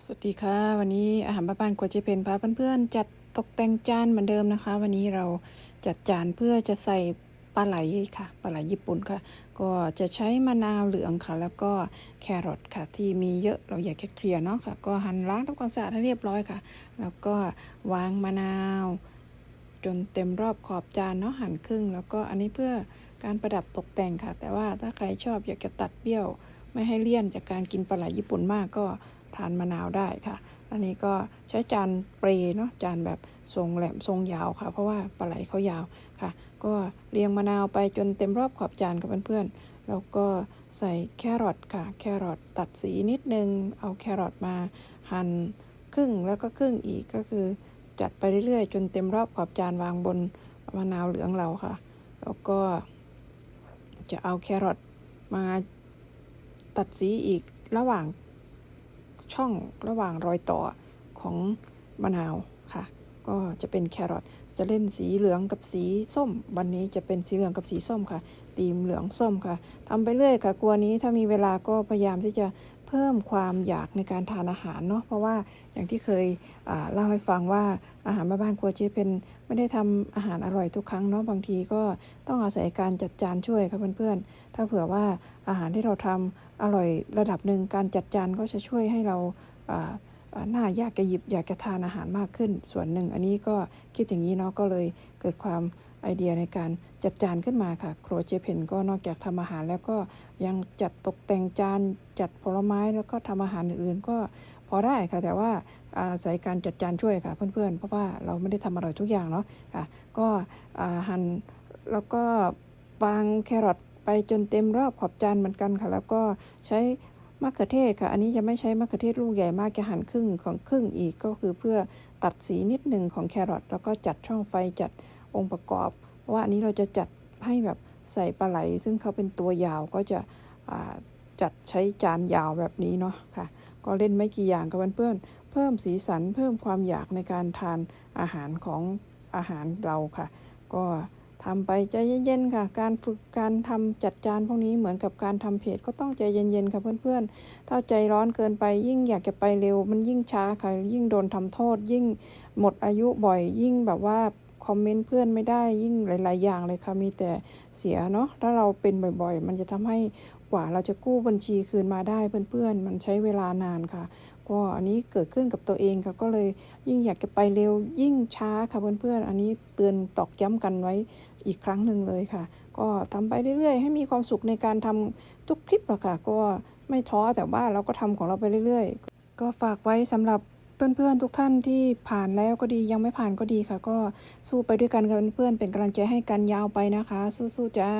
สวัสดีค่ะ วันนี้อาหารบ้านๆกัวเจเพนพาเพื่อนๆจัดตกแต่งจานเหมือนเดิมนะคะ วันนี้เราจัดจานเพื่อจะใส่ปลาไหลค่ะปลาไหลญี่ปุ่นค่ะ ก็จะใช้มะนาวเหลืองค่ะ แล้วก็แครอทค่ะ ที่มีเยอะเราอยากเคลียร์เนาะค่ะ ก็หั่นล้างทำความสะอาดให้เรียบร้อยค่ะ แล้วก็วางมะนาว จนเต็มรอบขอบจานเนาะหั่นครึ่ง แล้วก็อันนี้เพื่อการประดับตกแต่งค่ะ แต่ว่าถ้าใครชอบอยากจะตัดเบี้ยว ไม่ให้เลี่ยนจากการกินปลาไหลญี่ปุ่นมากก็ ทานมะนาวได้ค่ะ อันนี้ก็ใช้จานเปรเนาะจานแบบทรงแหลมทรงยาวค่ะ เพราะว่าปลาไหลเขายาวค่ะ ก็เรียงมะนาวไปจนเต็มรอบขอบจานค่ะเพื่อนๆแล้วก็ใส่แครอทค่ะ แครอทตัดสีนิดนึง เอาแครอทมาหั่นครึ่งแล้วก็ครึ่งอีกก็คือ จัดไปเรื่อยๆ จนเต็มรอบขอบจานวางบนมะนาวเหลืองเราค่ะ แล้วก็จะเอาแครอทมาตัดสีอีกระหว่าง ช่องระหว่างรอยต่อของมะนาวค่ะ ก็จะเป็นแครอทจะเล่นสีเหลืองกับสีส้ม วันนี้จะเป็นสีเหลืองกับสีส้มค่ะตีมเหลืองส้มค่ะทำไปเรื่อยค่ะกลัวนี้ถ้ามีเวลาก็พยายามที่จะเพิ่มความอยากในการทานอาหารเนาะเพราะว่าอย่างที่เคยเล่าให้ฟังว่าอาหารบ้านครัวเจเป็นไม่ได้ทำอาหารอร่อยทุกครั้งเนาะบางทีก็ต้องอาศัยการจัดจานช่วยค่ะเพื่อนๆถ้าเผื่อว่าอาหารที่เราทำอร่อยระดับหนึ่งการจัดจานก็จะช่วยให้เรา หน้าอยากจะหยิบอยากจะทานอาหารมากขึ้น ส่วนหนึ่ง อันนี้ก็คิดอย่างนี้เนาะก็เลยเกิดความไอเดียในการจัดจานขึ้นมาค่ะ ครัวเจเพนก็นอกจากทำอาหารแล้วก็ยังจัดตกแต่งจานจัดผลไม้แล้วก็ทำอาหารอื่นๆ ก็พอได้ค่ะ แต่ว่าอาศัยการจัดจานช่วยค่ะเพื่อนๆ เพราะว่าเราไม่ได้ทำอร่อยทุกอย่างเนาะค่ะ ก็หั่นแล้วก็วางแครอทไปจนเต็มรอบขอบจานเหมือนกันค่ะ แล้วก็ใช้ มะเขือเทศค่ะ อันนี้จะไม่ใช้มะเขือเทศลูกใหญ่มากจะหั่นครึ่งของครึ่งอีกก็คือเพื่อตัดสีนิดหนึ่งของแครอทแล้วก็จัดช่องไฟจัดองค์ประกอบ ว่าอันนี้เราจะจัดให้แบบใส่ปลาไหล ซึ่งเขาเป็นตัวยาวก็จะจัดใช้จานยาวแบบนี้เนาะค่ะ ก็เล่นไม่กี่อย่างกับเพื่อนเพิ่มสีสันเพิ่มความอยากในการทานอาหารของอาหารเราค่ะ ก็ ทำไปใจเย็นๆค่ะ การฝึกการทำจัดจานพวกนี้เหมือนกับการทำเพจก็ต้องใจเย็นๆค่ะเพื่อนๆ ถ้าใจร้อนเกินไปยิ่งอยากจะไปเร็ว มันยิ่งช้าค่ะ ยิ่งโดนทำโทษ ยิ่งหมดอายุบ่อย ยิ่งแบบว่าคอมเมนต์เพื่อนไม่ได้ยิ่งหลาย ๆ อย่างเลยค่ะมีแต่เสียเนาะถ้าเราเป็นบ่อยๆ มันจะทำให้กว่าเราจะกู้บัญชีคืนมาได้เพื่อนๆ มันใช้เวลานานค่ะก็อันนี้เกิดขึ้นกับตัวเองค่ะก็เลยยิ่งอยากจะไปเร็วยิ่งช้าค่ะเพื่อนๆอันนี้เตือนตอกย้ำกันไว้อีกครั้งหนึ่งเลยค่ะ ก็ทำไปเรื่อยๆ ให้มีความสุขในการทำทุกคลิปอะค่ะ ก็ไม่ท้อแต่ว่าเราก็ทำของเราไปเรื่อยๆ ก็ฝากไว้สำหรับเพื่อนๆทุกท่านที่ผ่านแล้วก็ดียังไม่ผ่านก็ดีค่ะ ก็สู้ไปด้วยกันกับเพื่อนๆเป็นกำลังใจให้กันยาวไปนะคะ สู้ๆจ้า